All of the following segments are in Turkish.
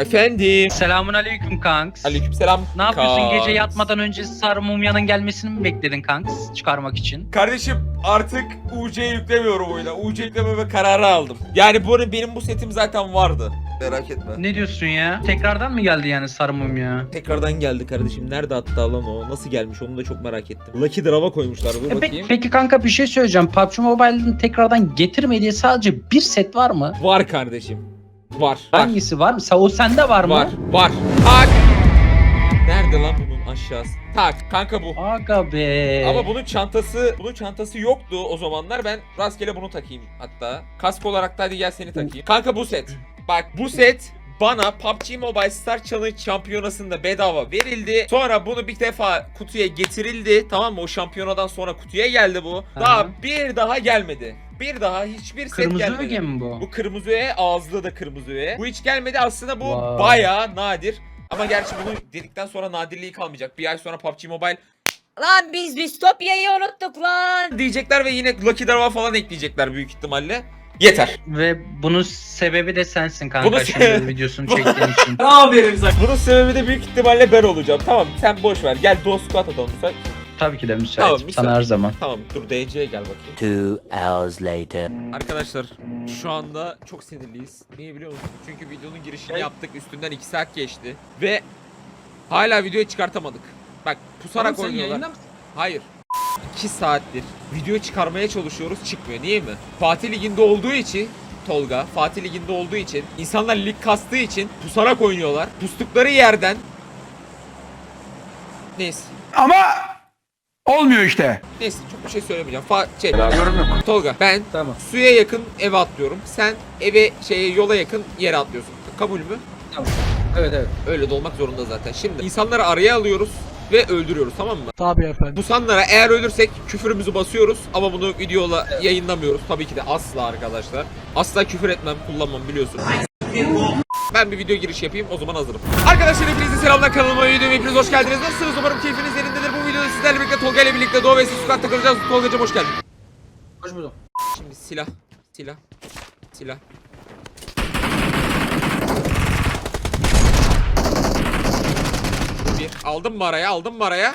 Efendim. Selamun aleyküm kanks. Aleykümselam. Ne yapıyorsun Kanks. gece yatmadan önce Sarı Mumya'nın gelmesini mi bekledin kanks çıkarmak için? Kardeşim artık UC yüklemiyorum oyuna. UC yüklememe kararı aldım. Yani bu benim bu setim zaten vardı. Merak etme. Ne diyorsun ya? Tekrardan mı geldi yani Sarı Mumya? Tekrardan geldi kardeşim. Nerede hatta lan o? Nasıl gelmiş onu da çok merak ettim. Lucky Draw'a koymuşlar dur E bakayım. peki kanka bir şey söyleyeceğim. PUBG Mobile'ın tekrardan getirmediği sadece bir set var mı? Var kardeşim. Var. Hangisi var? Sa- O sende var mı? Var. Var. Tak. Nerede lan bunun aşağısı? Tak. Kanka bu. Aga be. Ama bunun çantası, bunun çantası yoktu o zamanlar. Ben rastgele bunu takayım hatta. Kask olarak da hadi gel seni takayım. Kanka bu set. Bak bu set bana PUBG Mobile Star Challenge şampiyonasında bedava verildi. Sonra bunu bir defa kutuya getirildi. Tamam mı? O şampiyonadan sonra kutuya geldi bu. Daha Aha. bir daha gelmedi. Bir daha hiçbir set Kırmızı gelmedi. öge mi bu? Bu kırmızı öğe ağızlı da kırmızı öğe. Bu hiç gelmedi aslında bu Vay. bayağı nadir. Ama gerçi bunu dedikten sonra nadirliği kalmayacak. Bir ay sonra PUBG Mobile Lan biz Distopya'yı unuttuk lan. diyecekler ve yine Lucky Draw'a falan ekleyecekler büyük ihtimalle. Yeter. Ve bunun sebebi de sensin kanka Bunu- şimdi videosunu çektiğin için. Bunun sebebi de büyük ihtimalle ben olacağım. Tamam sen boş ver. Gel dost squat atalım sen. Tabii ki de müsait. Tamam, müsait. Sana her zaman. Tamam dur DC'ye gel bakayım. Two hours later. Arkadaşlar şu anda çok sinirliyiz. Niye biliyor musunuz? Çünkü videonun girişini yaptık. Üstünden 2 saat geçti. Ve hala videoyu çıkartamadık. Bak pusarak oynuyorlar. Hayır. 2 saattir video çıkarmaya çalışıyoruz çıkmıyor. Niye mi? Fatih Ligi'nde olduğu için Tolga, Fatih Ligi'nde olduğu için, insanlar lig kastığı için pusarak oynuyorlar. Pustukları yerden Neyse. Ama olmuyor işte. Neyse çok bir şey söylemeyeceğim. Fa şey, Tolga ben Tamam. suya yakın eve atlıyorum. Sen eve şeye yola yakın yere atlıyorsun. Kabul mü? Evet evet. Öyle de olmak zorunda zaten. Şimdi insanları araya alıyoruz ve öldürüyoruz tamam mı? Tabii efendim. Busanlara eğer ölürsek küfürümüzü basıyoruz ama bunu videola yayınlamıyoruz. Tabii ki de asla arkadaşlar. Asla küfür etmem, kullanmam biliyorsun. Ben bir video giriş yapayım o zaman hazırım. Arkadaşlar hepinize selamlar kanalıma videoma hepiniz hoş geldiniz. Nasılsınız? Umarım keyfiniz yerindedir. Bu videoda sizlerle birlikte Tolga ile birlikte Doğu ve Squad takılacağız. Tolga'cım hoş geldin. Hoş bulduk. Şimdi silah, silah, silah. Bir aldım mı araya, aldım mı araya?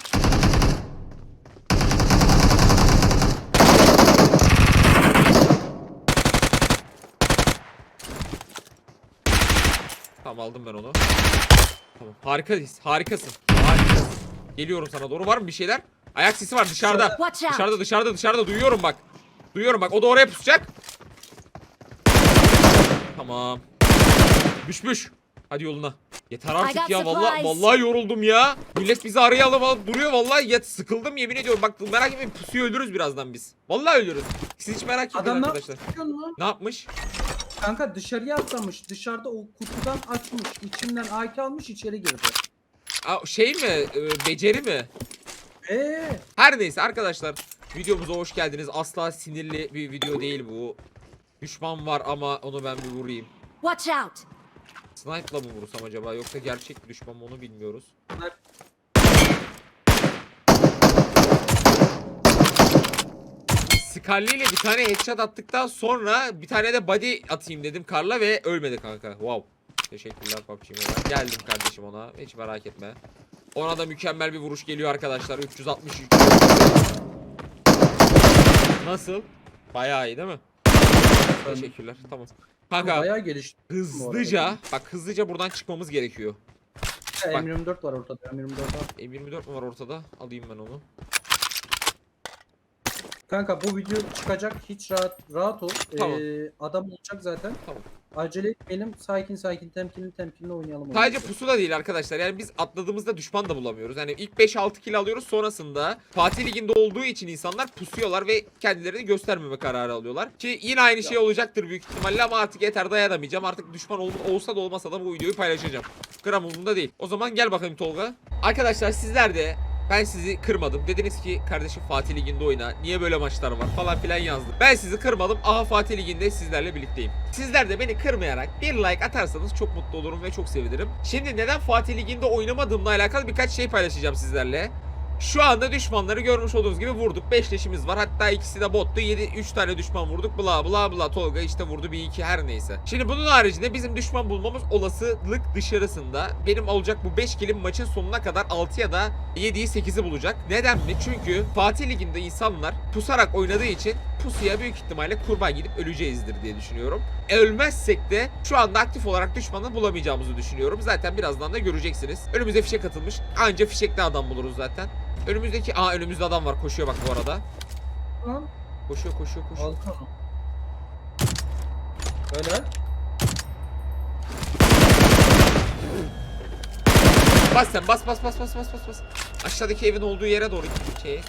Tamam aldım ben onu. Tamam harikayız, harikasın. Harikasın. Geliyorum sana doğru. Var mı bir şeyler? Ayak sesi var dışarıda. Dışarıda dışarıda dışarıda duyuyorum bak. Duyuyorum bak o da oraya pusacak. Tamam. Düşmüş. Hadi yoluna. Yeter artık ya vallahi vallahi yoruldum ya. Millet bizi araya alıp alıp duruyor vallahi ya sıkıldım yemin ediyorum. Bak merak etmeyin pusuyu ölürüz birazdan biz. Vallahi ölürüz. Siz hiç merak etmeyin Adam ne arkadaşlar. yapıyor mu? Ne yapmış? Kanka dışarıya atlamış. Dışarıda o kutudan açmış. içinden AK almış içeri girdi. Aa, şey mi? Ee, beceri mi? Eee Her neyse arkadaşlar videomuza hoş geldiniz. Asla sinirli bir video değil bu. Düşman var ama onu ben bir vurayım. Watch out. Snipe'la mı vursam acaba yoksa gerçek bir düşman mı onu bilmiyoruz. Scully ile bir tane headshot attıktan sonra bir tane de body atayım dedim Karla ve ölmedi kanka. Wow. Teşekkürler PUBG Mobile. Geldim kardeşim ona. Hiç merak etme. Ona da mükemmel bir vuruş geliyor arkadaşlar. 363. Nasıl? Bayağı iyi değil mi? Teşekkürler. Tamam. Kanka bayağı gelişti. hızlıca bak hızlıca buradan çıkmamız gerekiyor. Bak. M24 var ortada. M24 var. M24 mi var ortada? Alayım ben onu. Kanka bu video çıkacak. Hiç rahat rahat ol. Tamam. Ee, adam olacak zaten. Tamam. Acele etmeyelim. Sakin sakin temkinli temkinli oynayalım. Sadece oyunu. pusu da değil arkadaşlar. Yani biz atladığımızda düşman da bulamıyoruz. Yani ilk 5-6 kill alıyoruz. Sonrasında Fatih Ligi'nde olduğu için insanlar pusuyorlar ve kendilerini göstermeme kararı alıyorlar. Ki yine aynı şey olacaktır büyük ihtimalle ama artık yeter dayanamayacağım. Artık düşman ol- olsa da olmasa da bu videoyu paylaşacağım. Gram umurumda değil. O zaman gel bakalım Tolga. Arkadaşlar sizler de ben sizi kırmadım. Dediniz ki kardeşim Fatih Ligi'nde oyna. Niye böyle maçlar var falan filan yazdım. Ben sizi kırmadım. Aha Fatih Ligi'nde sizlerle birlikteyim. Sizler de beni kırmayarak bir like atarsanız çok mutlu olurum ve çok sevinirim. Şimdi neden Fatih Ligi'nde oynamadığımla alakalı birkaç şey paylaşacağım sizlerle. Şu anda düşmanları görmüş olduğunuz gibi vurduk. 5 leşimiz var. Hatta ikisi de bottu. 7 3 tane düşman vurduk. Bla bla bla. Tolga işte vurdu bir iki her neyse. Şimdi bunun haricinde bizim düşman bulmamız olasılık dışarısında. Benim olacak bu 5 kilim maçın sonuna kadar 6 ya da 7'yi 8'i bulacak. Neden mi? Çünkü Fatih Ligi'nde insanlar pusarak oynadığı için pusuya büyük ihtimalle kurban gidip öleceğizdir diye düşünüyorum. Ölmezsek de şu anda aktif olarak düşmanı bulamayacağımızı düşünüyorum. Zaten birazdan da göreceksiniz. Önümüze fişek atılmış. Anca fişekli adam buluruz zaten. Önümüzdeki... Aa önümüzde adam var. Koşuyor bak bu arada. Lan Koşuyor koşuyor koşuyor. onu. Öyle. Bas sen bas bas bas bas bas bas bas. Aşağıdaki evin olduğu yere doğru git. Şey.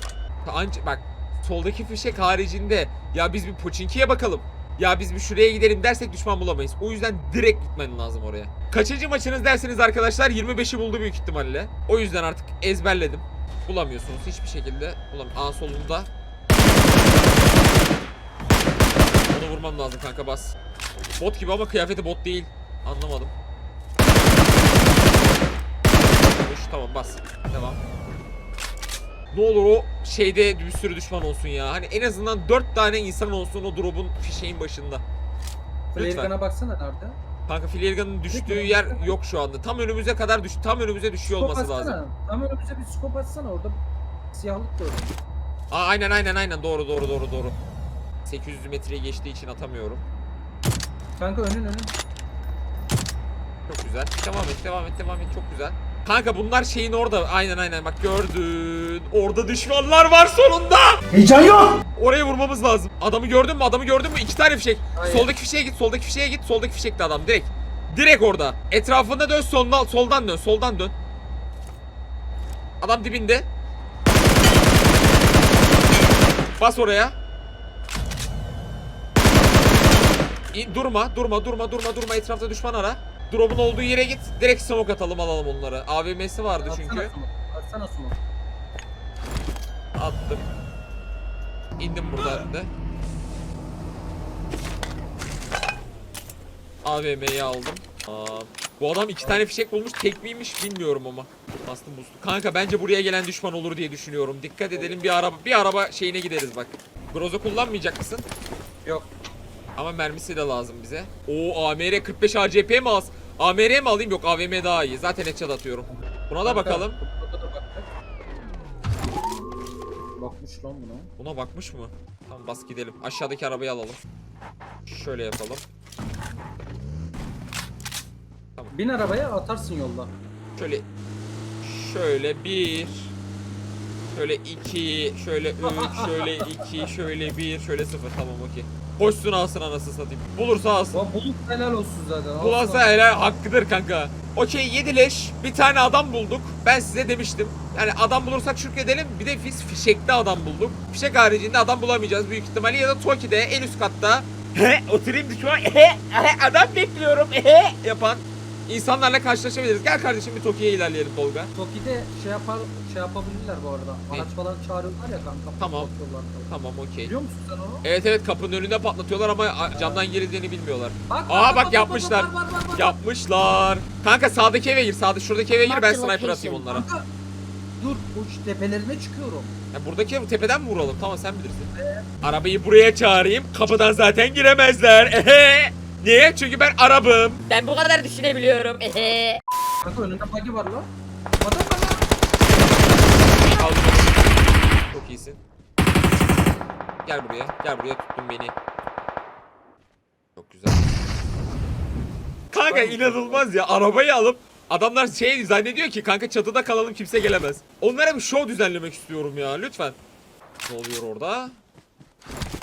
Anca bak soldaki fişek haricinde ya biz bir Poçinki'ye bakalım. Ya biz bir şuraya gidelim dersek düşman bulamayız. O yüzden direkt gitmen lazım oraya. Kaçıncı maçınız derseniz arkadaşlar 25'i buldu büyük ihtimalle. O yüzden artık ezberledim. Bulamıyorsunuz hiçbir şekilde. Bulam Aa solunda. Onu vurmam lazım kanka bas. Bot gibi ama kıyafeti bot değil. Anlamadım. Koş tamam bas. Devam. Ne olur o şeyde bir sürü düşman olsun ya. Hani en azından 4 tane insan olsun o drop'un fişeğin başında. Lütfen. Flaregun'a baksana nerede? Kanka Filirgan'ın düştüğü yer yok şu anda. Tam önümüze kadar düş tam önümüze düşüyor Skop olması atsana. lazım. Tam önümüze bir skop atsana orada siyahlık gördüm. Aa, aynen aynen aynen doğru doğru doğru doğru. 800 metreyi geçtiği için atamıyorum. Kanka önün önün. Çok güzel. Devam et, devam et, devam et. Çok güzel. Kanka bunlar şeyin orada. Aynen aynen bak gördün. Orada düşmanlar var sonunda. Heyecan yok. Oraya vurmamız lazım. Adamı gördün mü? Adamı gördün mü? İki tane fişek. Hayır. Soldaki fişeğe git, soldaki fişeğe git. Soldaki fişekte adam direkt. Direkt orada. Etrafında dön, soldan, soldan dön, soldan dön. Adam dibinde. Bas oraya. İn, durma, durma, durma, durma, durma. Etrafta düşman ara. Drop'un olduğu yere git. Direkt smoke atalım, alalım onları. AVM'si vardı çünkü. Atsana smoke. Atsana smoke. Attım. İndim buradan da. AVM'yi aldım. Aa, bu adam iki tane fişek bulmuş tek miymiş bilmiyorum ama. Bastım boost. Kanka bence buraya gelen düşman olur diye düşünüyorum. Dikkat edelim bir araba bir araba şeyine gideriz bak. Groza kullanmayacak mısın? Yok. Ama mermisi de lazım bize. Oo AMR 45 ACP mi az? AMR mi alayım? Yok AVM daha iyi. Zaten headshot atıyorum. Buna da bakalım. Bakmış lan buna. Buna bakmış mı? Tamam bas gidelim. Aşağıdaki arabayı alalım. Şöyle yapalım. Bin arabaya atarsın yolda. Şöyle şöyle bir şöyle iki şöyle üç şöyle iki şöyle bir şöyle sıfır tamam okey. Koşsun alsın anasını satayım. Bulursa alsın. Ulan bulut helal olsun zaten. Alsın. helal hakkıdır kanka. Okey 7 leş bir tane adam bulduk. Ben size demiştim. Yani adam bulursak şükredelim. Bir de biz fişekte adam bulduk. Fişek haricinde adam bulamayacağız büyük ihtimalle. Ya da Toki'de en üst katta. He oturayım düşman. He, he adam bekliyorum. He yapan insanlarla karşılaşabiliriz. Gel kardeşim bir Toki'ye ilerleyelim Tolga. Toki'de şey yapar şey yapabilirler bu arada. Ne? Araç falan çağırıyorlar ya kanka. Tamam. patlatıyorlar falan. Tamam okey. Biliyor musun sen onu? Evet evet kapının önünde patlatıyorlar ama a- camdan girildiğini bilmiyorlar. Bak, Aa, bak yapmışlar. Bak, bak, bak, bak. Yapmışlar. Kanka sağdaki eve gir. Sağda şuradaki eve gir ben Marked sniper location. atayım onlara. Kanka, dur uç tepelerine çıkıyorum. Ya buradaki ev tepeden mi vuralım? Tamam sen bilirsin. Arabayı buraya çağırayım. Kapıdan zaten giremezler. Ehe. Niye? Çünkü ben Arabım. Ben bu kadar düşünebiliyorum. Ehe. Kanka önünde buggy var lan. Adam bana. Aldım. Çok iyisin. Gel buraya. Gel buraya tuttun beni. Çok güzel. Kanka inanılmaz ya. Arabayı alıp adamlar şey zannediyor ki kanka çatıda kalalım kimse gelemez. Onlara bir show düzenlemek istiyorum ya lütfen. Ne oluyor orada?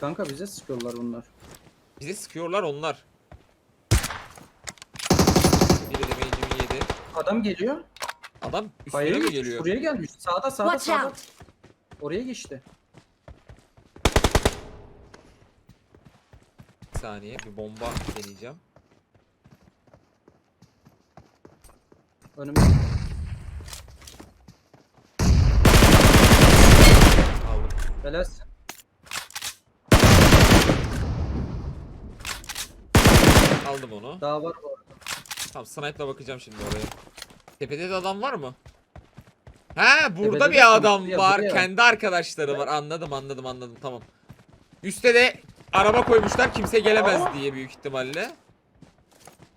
Kanka bize sıkıyorlar bunlar. Bize sıkıyorlar onlar. Biri de mage'imi yedi. Adam geliyor. Adam üstüne mi geliyor? Buraya gelmiş. Sağda sağda Watch sağda. out. Oraya geçti. Bir saniye bir bomba deneyeceğim. Önümde. Aldım. Helalsin. Aldım onu. Daha var bu arada. Tamam sniper'la bakacağım şimdi oraya. Tepede de adam var mı? Ha burada Tepede de bir adam var. buraya. Kendi arkadaşları var. Anladım anladım anladım tamam. Üste de araba koymuşlar kimse gelemez Aa! diye büyük ihtimalle.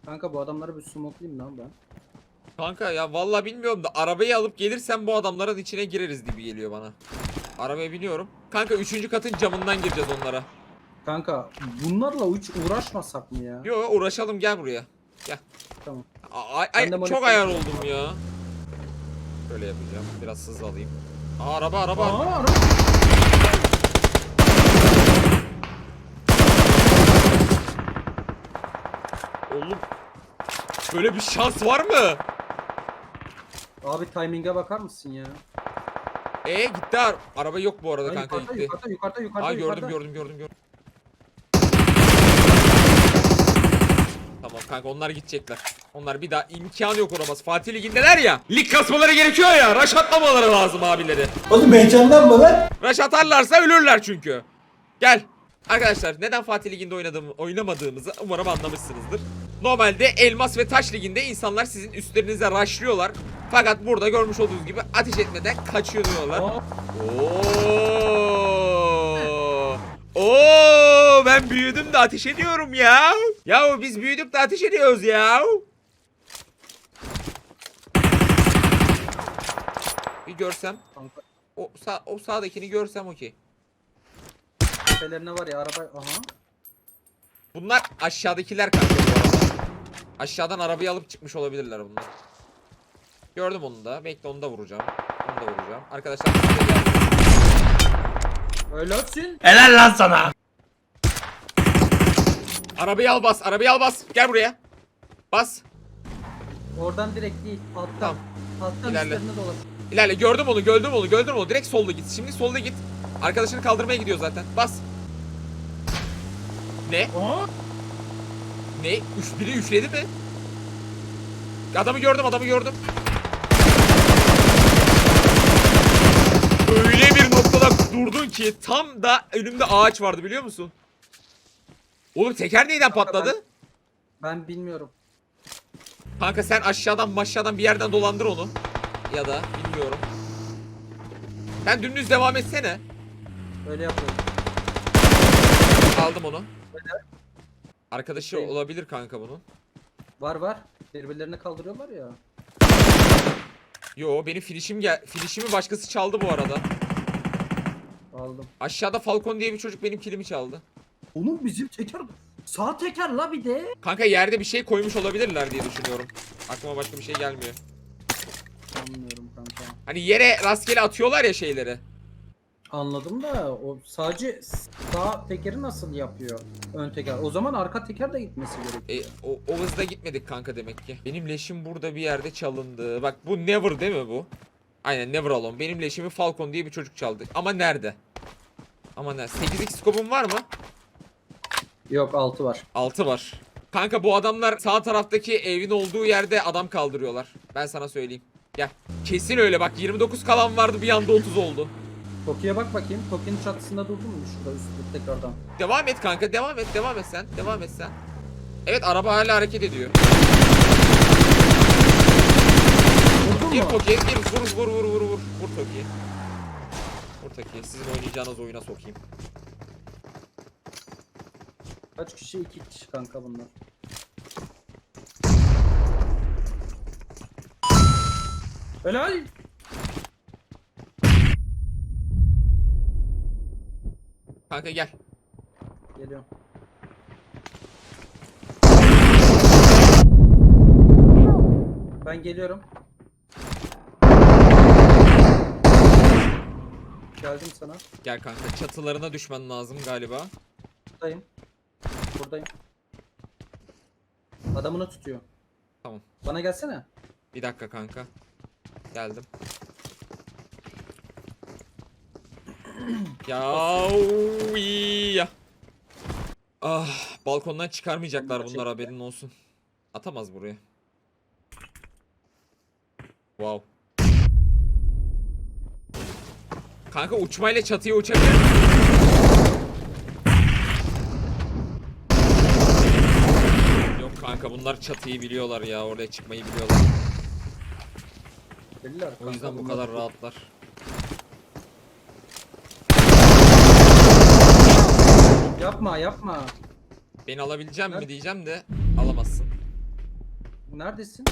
Kanka bu adamları bir smoklayayım lan ben. Kanka ya vallahi bilmiyorum da arabayı alıp gelirsem bu adamların içine gireriz gibi geliyor bana. Arabaya biniyorum. Kanka üçüncü katın camından gireceğiz onlara. Kanka bunlarla hiç uğraşmasak mı ya? Yo uğraşalım gel buraya. Gel. Tamam. Ay, Ben ay, de çok ayar oldum ya. Böyle yapacağım. Biraz hız alayım. Aa, araba araba. Aa, ara- Oğlum. Böyle bir şans var mı? Abi timing'e bakar mısın ya? E gitti ar- araba yok bu arada Ay, kanka yukarıda, gitti. yukarıda yukarıda yukarıda Aa gördüm yukarıda. gördüm gördüm gördüm. Tamam kanka onlar gidecekler. Onlar bir daha imkanı yok olamaz. Fatih Ligi'ndeler ya. Lig kasmaları gerekiyor ya. Raş atmamaları lazım abileri. Oğlum heyecanlanma lan. Raş atarlarsa ölürler çünkü. Gel. Arkadaşlar neden Fatih Ligi'nde oynadığım, oynamadığımızı umarım anlamışsınızdır. Normalde Elmas ve Taş Ligi'nde insanlar sizin üstlerinize raşlıyorlar. Fakat burada görmüş olduğunuz gibi ateş etmeden kaçıyor diyorlar. Aa, Oo. Oo ben büyüdüm de ateş ediyorum ya. Ya biz büyüdük de ateş ediyoruz ya. Bir görsem o sağ o sağdakini görsem okey. tepelerine var ya araba aha. Bunlar aşağıdakiler kanka bu arada. Aşağıdan arabayı alıp çıkmış olabilirler bunlar. Gördüm onu da. Bekle onu da vuracağım. Onu da vuracağım. Arkadaşlar Öylesin. Helal lan sana. Arabayı al bas. Arabayı al bas. Gel buraya. Bas. Oradan direkt değil alttan. Tamam. Alttan İlerle. üstlerine dolaş. İlerle. Gördüm onu. Gördüm onu. Gördüm onu. Direkt solda git. Şimdi solda git. Arkadaşını kaldırmaya gidiyor zaten. Bas. Ne? Aa, Ne? Üç, biri üçledi mi? Adamı gördüm. Adamı gördüm. Öyle ki tam da önümde ağaç vardı biliyor musun? Oğlum teker neyden patladı? ben bilmiyorum. Kanka sen aşağıdan maşağıdan bir yerden dolandır onu. Ya da bilmiyorum. Sen dümdüz devam etsene. Öyle yapıyorum. Aldım onu. Arkadaşı Şey- olabilir kanka bunun. Var var. Birbirlerini kaldırıyorlar ya. Yo benim finishim gel finishimi başkası çaldı bu arada. Aldım. Aşağıda Falcon diye bir çocuk benim kilimi çaldı. Onun bizim teker sağ teker la bir de. Kanka yerde bir şey koymuş olabilirler diye düşünüyorum. Aklıma başka bir şey gelmiyor. Anlıyorum kanka. Hani yere rastgele atıyorlar ya şeyleri. Anladım da o sadece sağ tekeri nasıl yapıyor ön teker? O zaman arka teker de gitmesi gerekiyor. E, o, o hızda gitmedik kanka demek ki. Benim leşim burada bir yerde çalındı. Bak bu Never değil mi bu? Aynen Never Alone. Benim leşimi Falcon diye bir çocuk çaldı. Ama nerede? Ama nerede? 8x skopum var mı? Yok altı var. 6 var. Kanka bu adamlar sağ taraftaki evin olduğu yerde adam kaldırıyorlar. Ben sana söyleyeyim. Gel. Kesin öyle bak 29 kalan vardı bir anda 30 oldu. Toki'ye bak bakayım. Toki'nin çatısında durdun mu şurada üstte tekrardan? Devam et kanka devam et devam et sen. Devam et sen. Evet araba hala hareket ediyor. Gir mu? Toki'ye gir vur vur vur vur vur. Vur Toki'ye. Vur Toki'ye sizin oynayacağınız oyuna sokayım. Kaç kişi? İki kişi kanka bunlar. Helal. Kanka gel. Geliyorum. Ben geliyorum. Geldim sana. Gel kanka çatılarına düşmen lazım galiba. Buradayım. Buradayım. Adamını tutuyor. Tamam. Bana gelsene. Bir dakika kanka. Geldim. ya. Ah, balkondan çıkarmayacaklar bunlar haberin olsun. Atamaz buraya. Wow. Kanka uçmayla çatıya uçabilir misin? Yok kanka bunlar çatıyı biliyorlar ya oraya çıkmayı biliyorlar. Deliler. O yüzden bu kadar rahatlar. Yapma yapma. Beni alabileceğim mi diyeceğim de alamazsın. Neredesin?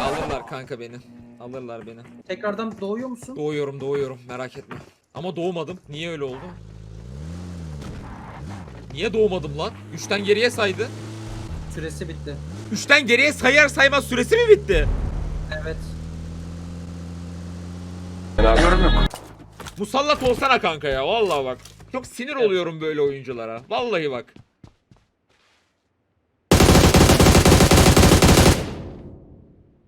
Alırlar kanka beni. Alırlar beni. Tekrardan doğuyor musun? Doğuyorum doğuyorum merak etme. Ama doğmadım. Niye öyle oldu? Niye doğmadım lan? Üçten geriye saydı. Süresi bitti. Üçten geriye sayar saymaz süresi mi bitti? Evet. Musallat olsana kanka ya vallahi bak. Çok sinir oluyorum böyle oyunculara. Vallahi bak.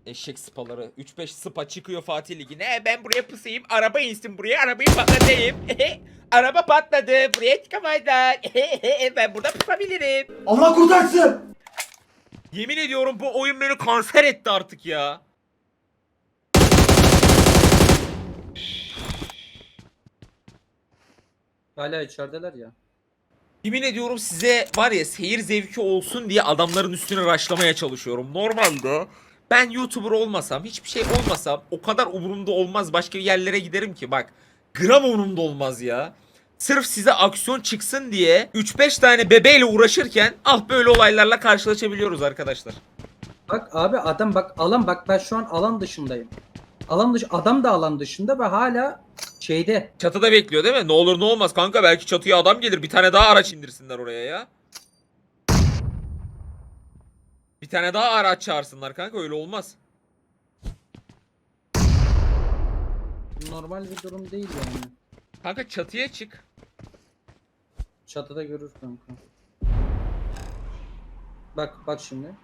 Eşek sıpaları. 3-5 sıpa çıkıyor Fatih Ligi'ne. E, ben buraya pusayım. Araba insin buraya. Arabayı patlatayım. Araba patladı. Buraya çıkamayacak. ben burada pusabilirim. Allah kurtarsın. Yemin ediyorum bu oyun beni kanser etti artık ya. Hala içerideler ya. Yemin ediyorum size var ya seyir zevki olsun diye adamların üstüne raşlamaya çalışıyorum. Normalde ben YouTuber olmasam, hiçbir şey olmasam o kadar umurumda olmaz. Başka yerlere giderim ki bak. Gram umurumda olmaz ya. Sırf size aksiyon çıksın diye 3-5 tane bebeğle uğraşırken ah böyle olaylarla karşılaşabiliyoruz arkadaşlar. Bak abi adam bak alan bak ben şu an alan dışındayım. Alan dışı adam da alan dışında ve hala şeyde. Çatıda bekliyor değil mi? Ne olur ne olmaz kanka belki çatıya adam gelir. Bir tane daha araç indirsinler oraya ya. Bir tane daha araç çağırsınlar kanka öyle olmaz. Normal bir durum değil yani. Kanka çatıya çık. Çatıda görür kanka. Bak bak şimdi.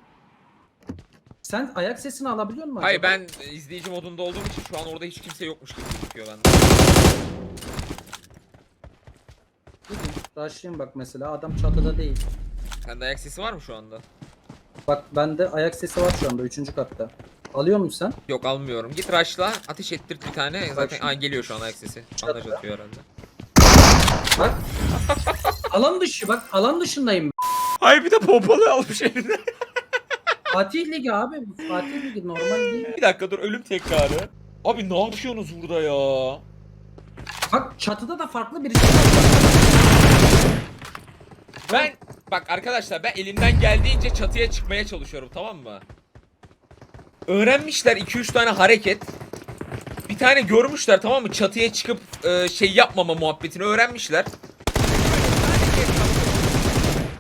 Sen ayak sesini alabiliyor musun Hayır acaba? ben izleyici modunda olduğum için şu an orada hiç kimse yokmuş gibi gözüküyor bende. Gidin, Rushlayayım bak mesela adam çatıda değil. Sende ayak sesi var mı şu anda? Bak bende ayak sesi var şu anda 3. katta. Alıyor musun sen? Yok almıyorum. Git rush'la ateş ettirt bir tane. Zaten şimdi. Aa, geliyor şu an ayak sesi. Bandaj atıyor herhalde. Bak. alan dışı bak alan dışındayım. Hayır bir de pompalı almış eline. Fatih Ligi abi bu Fatih Ligi normal değil. bir dakika dur ölüm tekrarı. Abi ne yapıyorsunuz burada ya? Bak çatıda da farklı birisi var. Ben bak arkadaşlar ben elimden geldiğince çatıya çıkmaya çalışıyorum tamam mı? Öğrenmişler 2-3 tane hareket. Bir tane görmüşler tamam mı? Çatıya çıkıp e, şey yapmama muhabbetini öğrenmişler.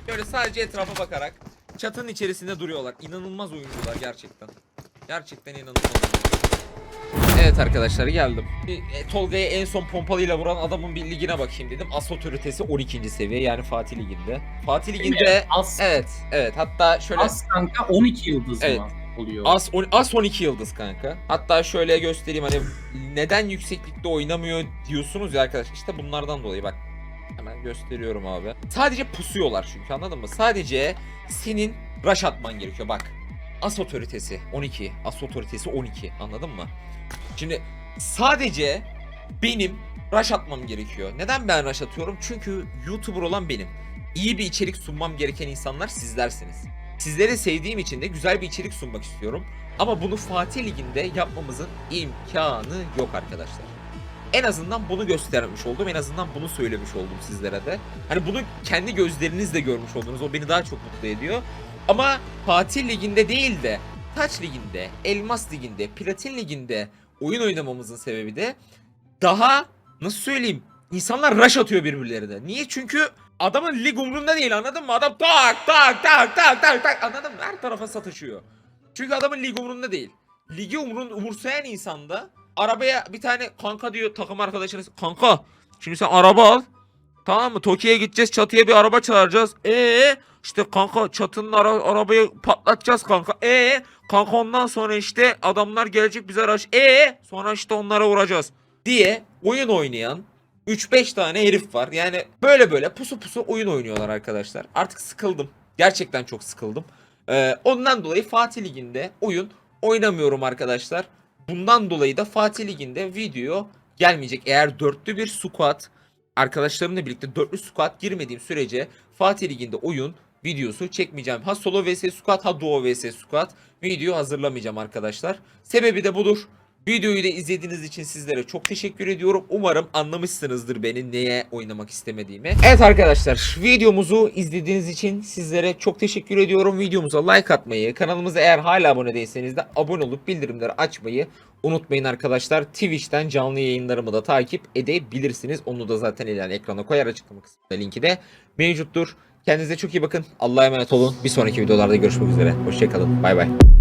Böyle sadece etrafa bakarak çatının içerisinde duruyorlar. İnanılmaz oyuncular gerçekten. Gerçekten inanılmaz. Evet arkadaşlar geldim. Bir, e, Tolga'ya en son pompalıyla vuran adamın bir ligine bakayım dedim. As otoritesi 12. seviye yani Fatih Ligi'nde. Fatih Ligi'nde As, evet evet hatta şöyle as kanka 12 yıldız Evet. mı oluyor? As, on, As 12 yıldız kanka. Hatta şöyle göstereyim hani neden yükseklikte oynamıyor diyorsunuz ya arkadaşlar. İşte bunlardan dolayı bak. Hemen gösteriyorum abi. Sadece pusuyorlar çünkü anladın mı? Sadece senin rush atman gerekiyor bak. As otoritesi 12. As otoritesi 12 anladın mı? Şimdi sadece benim rush atmam gerekiyor. Neden ben rush atıyorum? Çünkü YouTuber olan benim. İyi bir içerik sunmam gereken insanlar sizlersiniz. Sizleri sevdiğim için de güzel bir içerik sunmak istiyorum. Ama bunu Fatih Ligi'nde yapmamızın imkanı yok arkadaşlar. En azından bunu göstermiş oldum. En azından bunu söylemiş oldum sizlere de. Hani bunu kendi gözlerinizle görmüş oldunuz. O beni daha çok mutlu ediyor. Ama Fatih Ligi'nde değil de Taç Ligi'nde, Elmas Ligi'nde, Platin Ligi'nde oyun oynamamızın sebebi de daha nasıl söyleyeyim insanlar rush atıyor birbirlerine. Niye? Çünkü adamın lig umrunda değil anladın mı? Adam tak tak tak tak tak tak anladın mı? Her tarafa sataşıyor. Çünkü adamın lig umrunda değil. Ligi umrun, umursayan insanda arabaya bir tane kanka diyor takım arkadaşınız kanka şimdi sen araba al tamam mı Tokyo'ya gideceğiz çatıya bir araba çağıracağız ee işte kanka çatının ara- arabayı patlatacağız kanka ee kanka ondan sonra işte adamlar gelecek bize araç ee sonra işte onlara vuracağız diye oyun oynayan 3-5 tane herif var. Yani böyle böyle pusu pusu oyun oynuyorlar arkadaşlar. Artık sıkıldım. Gerçekten çok sıkıldım. Ee, ondan dolayı Fatih Ligi'nde oyun oynamıyorum arkadaşlar. Bundan dolayı da Fatih Ligi'nde video gelmeyecek. Eğer dörtlü bir squad arkadaşlarımla birlikte dörtlü squad girmediğim sürece Fatih Ligi'nde oyun videosu çekmeyeceğim. Ha solo vs squad ha duo vs squad video hazırlamayacağım arkadaşlar. Sebebi de budur. Videoyu da izlediğiniz için sizlere çok teşekkür ediyorum. Umarım anlamışsınızdır beni neye oynamak istemediğimi. Evet arkadaşlar videomuzu izlediğiniz için sizlere çok teşekkür ediyorum. Videomuza like atmayı, kanalımıza eğer hala abone değilseniz de abone olup bildirimleri açmayı unutmayın arkadaşlar. Twitch'ten canlı yayınlarımı da takip edebilirsiniz. Onu da zaten ilerleyen ekrana koyar açıklama kısmında linki de mevcuttur. Kendinize çok iyi bakın. Allah'a emanet olun. Bir sonraki videolarda görüşmek üzere. Hoşçakalın. Bay bay.